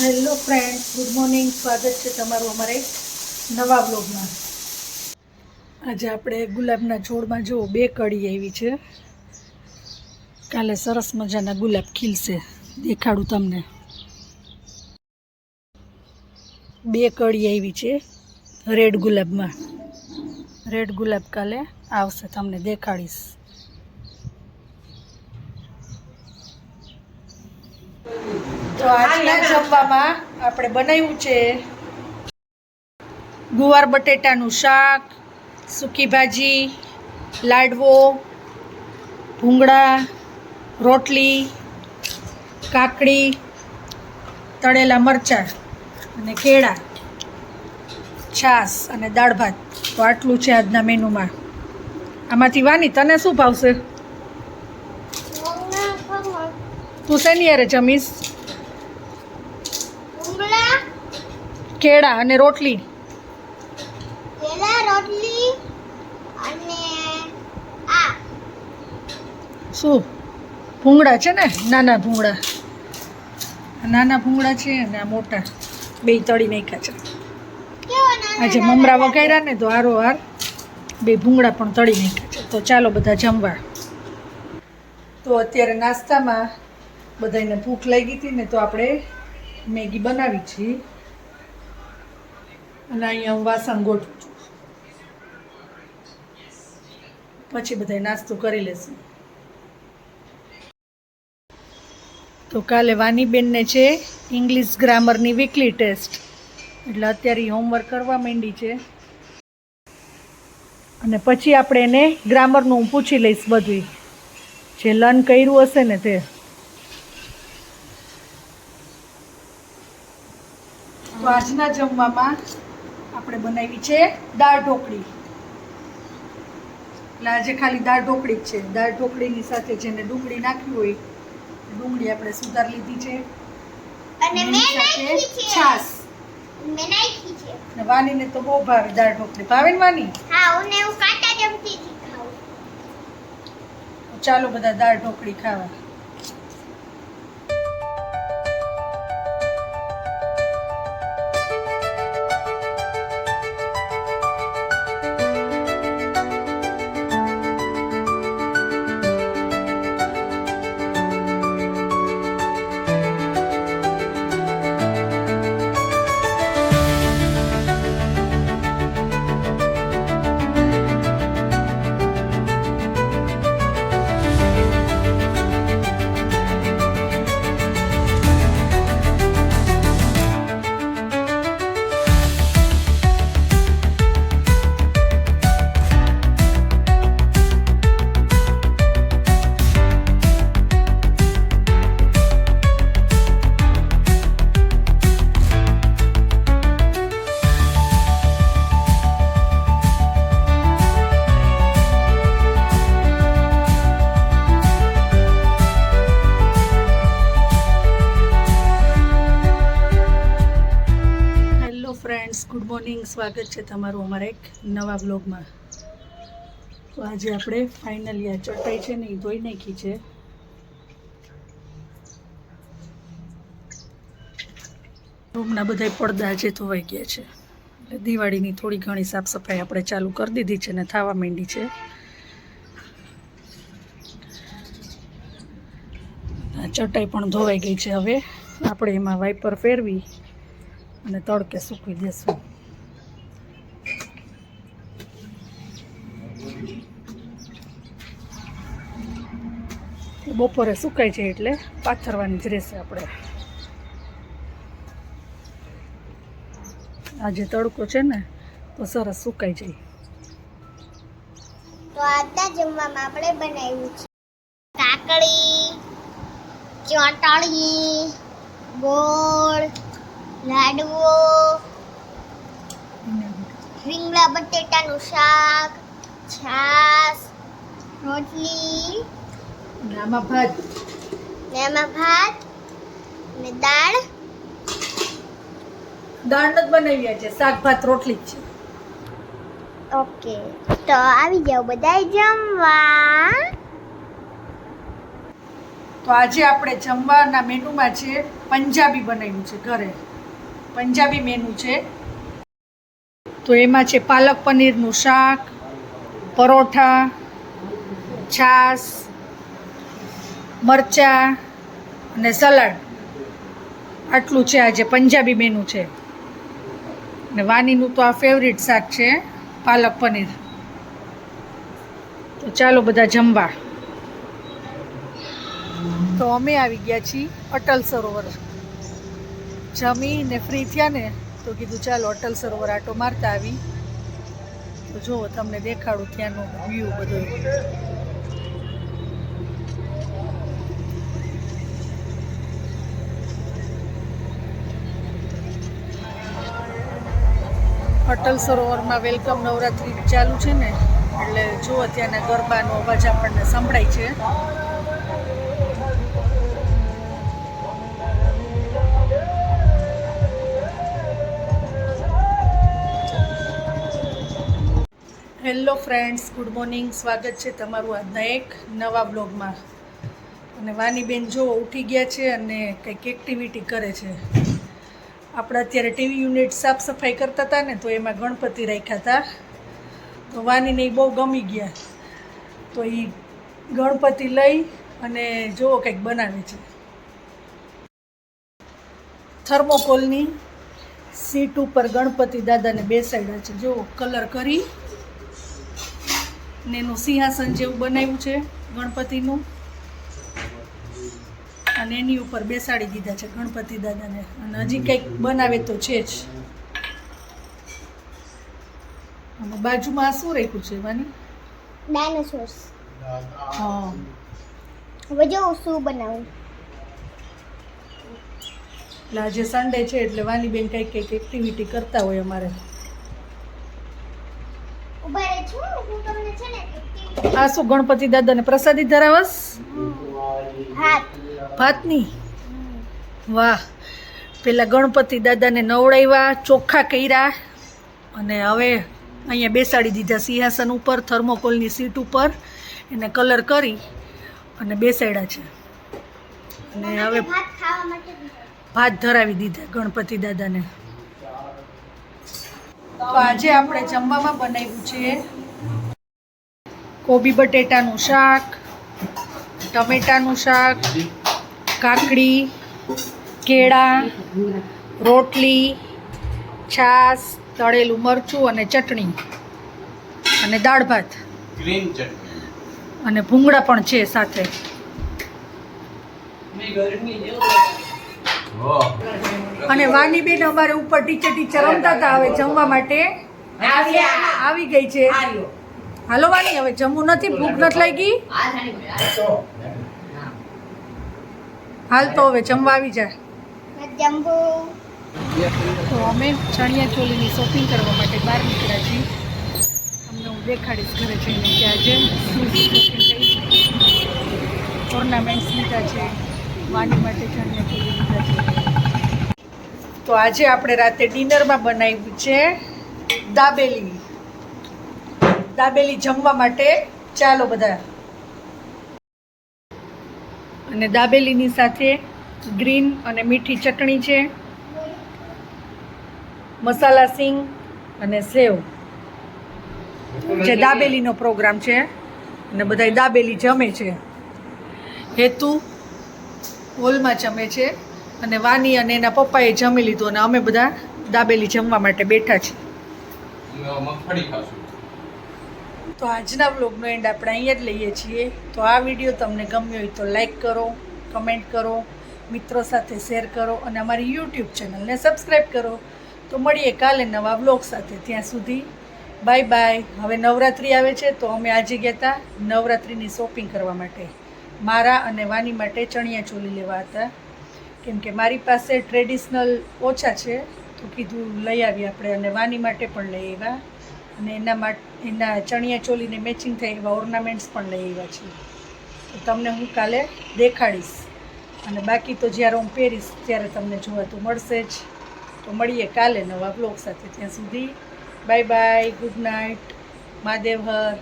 Hello friend good morning. સ્વાગત છે તમારું અમારે નવા બ્લોગમાં આજે આપણે ગુલાબના છોડમાં જો બે કળી આવી છે. કાલે સરસ મજાના ગુલાબ ખીલશે. દેખાડું તમને. બે કળી આવી છે રેડ ગુલાબમાં. રેડ ગુલાબ કાલે આવશે, તમને દેખાડીશ. તો આજના જમવામાં આપણે બનાવ્યું છે ગુવાર બટેટાનું શાક સૂકી ભાજી લાડવો ભૂંગળા રોટલી કાકડી તળેલા મરચાં અને કેળા છાશ અને દાળ ભાત. તો આટલું છે આજના મેનુમાં. આમાંથી વાની તને શું ભાવશે? તું શેની યારે જમીશ? કેળા અને રોટલી. કેળા રોટલી અને આ. શું? ભૂંગળા છે ને? નાના ભૂંગળા. નાના ભૂંગળા છે અને આ મોટા. બે તળી નાખ્યા છે. આજે મમરા વગાડ્યા ને તો હારો હાર બે ભૂંગળા પણ તળી નાખ્યા છે. તો ચાલો બધા જમવા. તો અત્યારે નાસ્તામાં બધાને ભૂખ લાગી હતી ને તો આપણે મેગી બનાવી છીએ અને અહીંયા હું વાસણ ગોઠવું છું. પછી બધા નાસ્તો કરી લેશું. તો કાલે વાનીબેનને છે ઇંગ્લિશ ગ્રામરની વીકલી ટેસ્ટ એટલે અત્યારે હોમવર્ક કરવા માંડી છે. અને પછી આપણે એને ગ્રામરનું હું પૂછી લઈશ બધું જે લર્ન કર્યું હશે ને તે આજના જમવામાં આપણે બનાવી છે દાળ ઢોકળી. એટલે આજે ખાલી દાળ ઢોકળી જ છે. દાળ ઢોકળીની સાથે જેને ડુંગળી નાખી હોય ડુંગળી આપણે સુધાર લીધી છે. અને મેં નાખી છે. છાશ. મેં નાખી છે. ને વાનીને તો બહુ ભાવે દાળ ઢોકળી. ભાવે ને વાની? હા હું કાંટા ખાઉં. ચાલો બધા દાળ ઢોકળી ખાવા. ગુડ મોર્નિંગ સ્વાગત છે તમારું અમારા એક નવા બ્લોગમાં તો આજે આપણે ફાઇનલી આ ચટાઈ છે ને એ ધોઈ નાખી છે. રૂમના બધા પડદા આજે ધોવાઈ ગયા છે. એટલે દિવાળીની થોડી ઘણી સાફ સફાઈ આપણે ચાલુ કરી દીધી છે ને થવા માંડી છે. ચટાઈ પણ ધોવાઈ ગઈ છે હવે. આપણે એમાં વાઇપર ફેરવી અને તડકે સૂકવી દેશું. બપોરે સુકાય છે એટલે પાથરવાની જ રહેશે આપણે. આજે તડકો છે ને, તો સરસ સુકાઈ જાય. તો આજના જમવામાં આપણે બનાવ્યું છે કાકડી ચોટાળી ગોળ, લાડવો, રીંગણા બટેટાનું શાક, છાશ, રોટલી આમાં ભાત. ને ભાત ને દાળ. દાળ જ બનાવી છે શાક ભાત રોટલી જ છે. ઓકે તો આવી જાઓ બધાય જમવા. તો આજે આપણે જમવાના મેનુમાં છે પંજાબી બનાવ્યું છે ઘરે. પંજાબી મેનુ છે. તો એમાં છે પાલક પનીરનું શાક પરોઠા છાશ મરચાં અને સલાડ. આટલું છે આજે પંજાબી મેનુ છે. ને વાનીનું તો આ ફેવરિટ શાક છે, પાલક પનીર. તો ચાલો બધા જમવા. તો અમે આવી ગયા છીએ અટલ સરોવર. જમીને ફ્રી થયા ને, તો કીધું ચાલો અટલ સરોવર આટો મારતા આવી. તો જુઓ તમને દેખાડું ત્યાંનું વ્યૂ બધો. અટલ સરોવરમાં વેલકમ નવરાત્રિ ચાલુ છે ને, એટલે જુઓ ત્યાંના ગરબાનો અવાજ આપણને સંભળાય છે. Hello friends, good morning. સ્વાગત છે તમારું આજના એક નવા બ્લોગમાં અને વાનીબેન જો ઉઠી ગયા છે અને કંઈક એક્ટિવિટી કરે છે. આપણે અત્યારે ટીવી યુનિટ સાફ સફાઈ કરતા હતા ને, તો એમાં ગણપતિ રાખ્યા હતા. તો વાનીને એ બહુ ગમી ગયા. તો એ ગણપતિ લઈ અને જુઓ કંઈક બનાવે છે. થર્મોકોલની સીટ ઉપર ગણપતિ દાદાને બેસાડ્યા છે. જુઓ કલર કરી ને એનું સિંહાસન જેવું બનાવ્યું છે ગણપતિનું. અને એની ઉપર બેસાડી દીધા છે ગણપતિ દાદાને. અને હજી કંઈક બનાવે તો છે જ. અને બાજુમાં શું રાખ્યું છે વાની? ડાયનોસોર્સ હા. હવે જો શું બનાવું. એટલે આજે સન્ડે છે એટલે વાનીબેન કંઈક કંઈક એક્ટિવિટી કરતા હોય અમારે. હું આ શું ગણપતિ દાદાને પ્રસાદી ધરાવસ? હાથ ભાતની વાહ. પેલા ગણપતિ દાદાને નવડાવ્યા ચોખ્ખા કર્યા અને હવે અહીંયા બેસાડી દીધા સિંહાસન ઉપર થર્મોકોલની સીટ ઉપર. એને કલર કરી અને બેસાડ્યા છે. અને હવે ભાત ધરાવી દીધા ગણપતિ દાદાને. તો આજે આપણે જમવામાં બનાવ્યું છે કોબી બટેટાનું શાક ટમેટાનું શાક કાકડી કેળા રોટલી છાશ તળેલું મરચું અને ચટણી. અને દાળ ભાત. ગ્રીન ચટણી. અને ભૂંગળા પણ છે સાથે. અને અને વાનીબેન અમારે ઉપર ટીચર ટીચર રમતા હતા હવે જમવા માટે. આવી ગઈ છે. હાલો વાની હવે જમવું નથી ભૂખ નથી લાગી. હાલ તો હવે જમવા આવી જાય. તો અમે ચણિયા ચોલીની શોપિંગ કરવા માટે બહાર નીકળ્યા છીએ. અમને હું દેખાડીશ ઘરે જઈને કે આજે શું શોપિંગ ઓર્નામેન્ટ્સ લીધા છે. વાની માટે ચણિયા ચોલી લીધા છે. તો આજે આપણે રાતે ડિનરમાં બનાવ્યું છે દાબેલી. દાબેલી જમવા માટે ચાલો બધા અને દાબેલીની સાથે ગ્રીન અને મીઠી ચટણી છે, મસાલા સિંગ અને સેવ. જે દાબેલીનો પ્રોગ્રામ છે અને બધા દાબેલી જમે છે. હેતુ હોલમાં જમે છે અને વાની અને એના પપ્પાએ જમી લીધું અને અમે બધા દાબેલી જમવા માટે બેઠા છીએ. મગફળી ખાશું. તો આજના બ્લોગનો એન્ડ આપણે અહીંયા જ લઈએ છીએ. તો આ વીડિયો તમને ગમ્યો હોય તો લાઈક કરો કમેન્ટ કરો, મિત્રો સાથે શેર કરો અને અમારી યુટ્યુબ ચેનલને સબસ્ક્રાઈબ કરો. તો મળીએ કાલે નવા વ્લોગ સાથે. ત્યાં સુધી બાય બાય હવે નવરાત્રિ આવે છે તો અમે આજે ગયા હતા નવરાત્રિની શોપિંગ કરવા માટે. મારા અને વાની માટે ચણિયા ચોલી લેવા હતા. કેમ કે મારી પાસે ટ્રેડિશનલ ઓછા છે. તો કીધું લઈ આવીએ આપણે અને વાની માટે પણ લઈ આવ્યા. અને એના માટે, એના ચણિયા ચોલીને મેચિંગ થાય એવા ઓર્નામેન્ટ્સ પણ લઈ આવ્યા છે. તો તમને હું કાલે દેખાડીશ. અને બાકી તો જ્યારે હું પહેરીશ ત્યારે તમને જોવા તો મળશે જ. તો મળીએ કાલે નવા બ્લોગ સાથે. ત્યાં સુધી bye bye good night Mahadev હર.